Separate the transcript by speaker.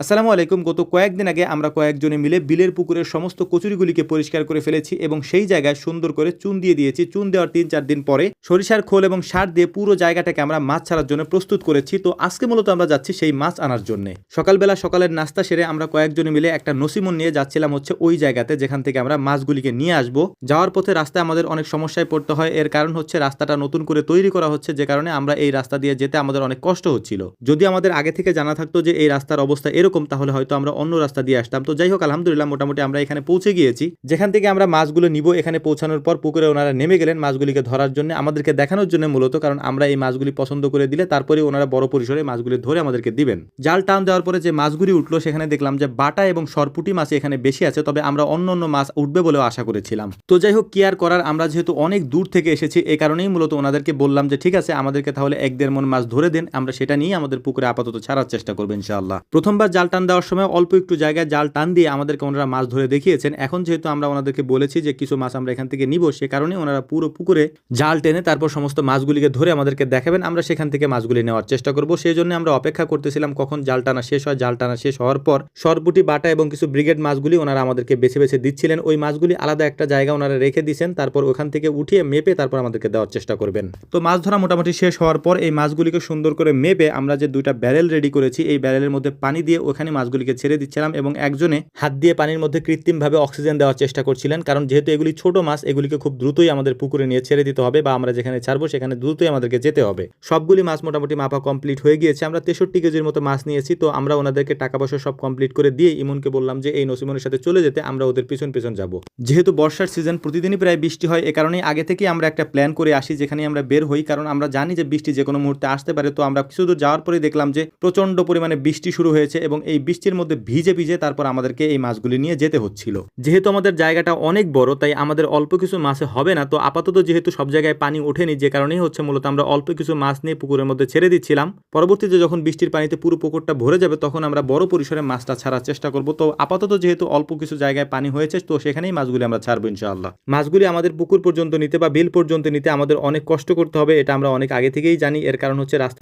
Speaker 1: আসসালামু আলাইকুম। গত কয়েকদিন আগে আমরা কয়েকজনে মিলে বিলের পুকুরের সমস্ত কচুরিগুলিকে পরিষ্কার করে ফেলেছি এবং সেই জায়গায় সুন্দর করে চুন দিয়ে দিয়েছি। চুন দেওয়ার তিন চার দিন পরে সরিষার খোল এবং সার দিয়ে পুরো জায়গাটাকে আমরা মাছ ছাড়ার জন্য প্রস্তুত করেছি। তো আজকে মূলত আমরা যাচ্ছি সেই মাছ আনার জন্য। সকালবেলা সকালের নাস্তা সেরে আমরা কয়েকজনে মিলে একটা নসিমন নিয়ে যাচ্ছিলাম হচ্ছে ওই জায়গাতে যেখান থেকে আমরা মাছগুলিকে নিয়ে আসব। যাওয়ার পথে রাস্তায় আমাদের অনেক সমস্যায় পড়তে হয়। এর কারণ হচ্ছে রাস্তাটা নতুন করে তৈরি করা হচ্ছে, যে কারণে আমরা এই রাস্তা দিয়ে যেতে আমাদের অনেক কষ্ট হচ্ছিল। যদি আমাদের আগে থেকে জানা থাকতো যে এই রাস্তার অবস্থা এরকম তাহলে হয়তো আমরা অন্য রাস্তা দিয়ে আসতাম। তো যাই হোক, আলহামদুলিল্লাহ, মোটামুটি আমরা এখানে পৌঁছে গিয়েছি। যেখান থেকে আমরা মাছগুলো নিব, এখানে পৌঁছানোর পর পুকুরে ওনারা নেমে গেলেন মাছগুলিকে ধরার জন্য। আমাদেরকে দেখানোর জন্য মূলত, কারণ আমরা এই মাছগুলি পছন্দ করে দিলে তারপরে ওনারা বড় পরিসরে মাছগুলি ধরে আমাদেরকে দিবেন। জাল টান দেওয়ার পরে যে মাছগুলি উঠল, সেখানে দেখলাম যে বাটা এবং সরপুটি মাছ এখানে বেশি আছে, তবে আমরা অন্য অন্য মাছ উঠবে বলেও আশা করেছিলাম। তো যাই হোক, কি আর করার, আমরা যেহেতু অনেক দূর থেকে এসেছি এই কারণেই মূলত ওনাদেরকে বললাম যে, ঠিক আছে, আমাদেরকে তাহলে এক দেড় মন মাছ ধরে দেন, আমরা সেটা নিয়ে আমাদের পুকুরে আপাতত ছাড়ার চেষ্টা করব ইনশাআল্লাহ। প্রথমবার জাল টান দেওয়ার সময় অল্প একটু জায়গায় জাল টান দিয়ে আমাদেরকে ওনারা মাছ ধরে দেখিয়েছেন। এখন যেহেতু আমরা ওনাদেরকে বলেছি যে কিছু মাছ আমরা এখান থেকে নিব, সে কারণে ওনারা পুরো পুকুরে জাল টেনে তারপর সমস্ত মাছগুলিকে ধরে আমাদেরকে দেখাবেন। আমরা সেখান থেকে মাছগুলি নেওয়ার চেষ্টা করব। সেই জন্য আমরা অপেক্ষা করতেছিলাম কখন জাল টানা শেষ হয়। জাল টানা শেষ হওয়ার পর সরপুটি বাটা এবং কিছু ব্রিগেড মাছগুলি ওনারা আমাদেরকে বেছে বেছে দিচ্ছিলেন। ওই মাছগুলি আলাদা একটা জায়গা ওনারা রেখে দিয়েছেন তারপর ওখান থেকে উঠিয়ে মেপে তারপর আমাদেরকে দেওয়ার চেষ্টা করবেন। তো মাছ ধরা মোটামুটি শেষ হওয়ার পর এই মাছগুলিকে সুন্দর করে মেপে আমরা যে দুইটা ব্যারেল রেডি করেছি, এই ব্যারেলের মধ্যে পানি দিয়ে ওখানে মাছগুলিকে ছেড়ে দিচ্ছিলাম এবং একজনে হাত দিয়ে পানির মধ্যে কৃত্রিমভাবে অক্সিজেন দেওয়ার চেষ্টা করছিলেন, কারণ যেহেতু এগুলি ছোট মাছ, এগুলিকে খুব দ্রুতই আমাদের পুকুরে নিয়ে ছেড়ে দিতে হবে বা আমরা যেখানে ছাড়বো সেখানে দ্রুতই আমাদেরকে যেতে হবে। সবগুলি মাছ মোটামুটি মাপা কমপ্লিট হয়ে গিয়েছে। আমরা তেষট্টি কেজির মতো মাছ নিয়েছি, তো আমরা ওনাদেরকে টাকা পয়সা সব কমপ্লিট করে দিয়ে ইমনকে বললাম যে, এই নসিমনের সাথে চলে যেতে, আমরা ওদের পিছন পিছন যাব। যেহেতু বর্ষার সিজন, প্রতিদিনই প্রায় বৃষ্টি হয়, এ কারণেই আগে থেকেই আমরা একটা প্ল্যান করে আসি যেখানে আমরা বের হই, কারণ আমরা জানি যে বৃষ্টি যে কোনো মুহূর্তে আসতে পারে। তো আমরা কিছু দূর যাওয়ার পরে দেখলাম যে প্রচণ্ড পরিমাণে বৃষ্টি শুরু হয়েছে এবং এই বৃষ্টির মধ্যে ভিজে ভিজে তারপর আমাদেরকে এই মাছগুলি নিয়ে যেতে হচ্ছিল। যেহেতু আমাদের জায়গাটা অনেক বড়, তাই আমাদের অল্প কিছু মাছে হবে না। তো আপাতত যেহেতু সব জায়গায় পানি ওঠেনি, যে কারণেই হচ্ছে মূলত আমরা অল্প কিছু মাছ নিয়ে পুকুরের মধ্যে ছেড়ে দিচ্ছিলাম। পরবর্তীতে যখন বৃষ্টির পানিতে পুরো পুকুরটা ভরে যাবে, তখন আমরা বড় পরিসরে মাছটা ছাড়ার চেষ্টা করব। তো আপাতত যেহেতু অল্প কিছু জায়গায় পানি হয়েছে, তো সেখানেই মাছগুলি আমরা ছাড়বো ইনশাআল্লাহ। মাছগুলি আমাদের পুকুর পর্যন্ত নিতে বা বিল পর্যন্ত নিতে আমাদের অনেক কষ্ট করতে হবে, এটা আমরা অনেক আগে থেকেই জানি। এর কারণ হচ্ছে রাস্তা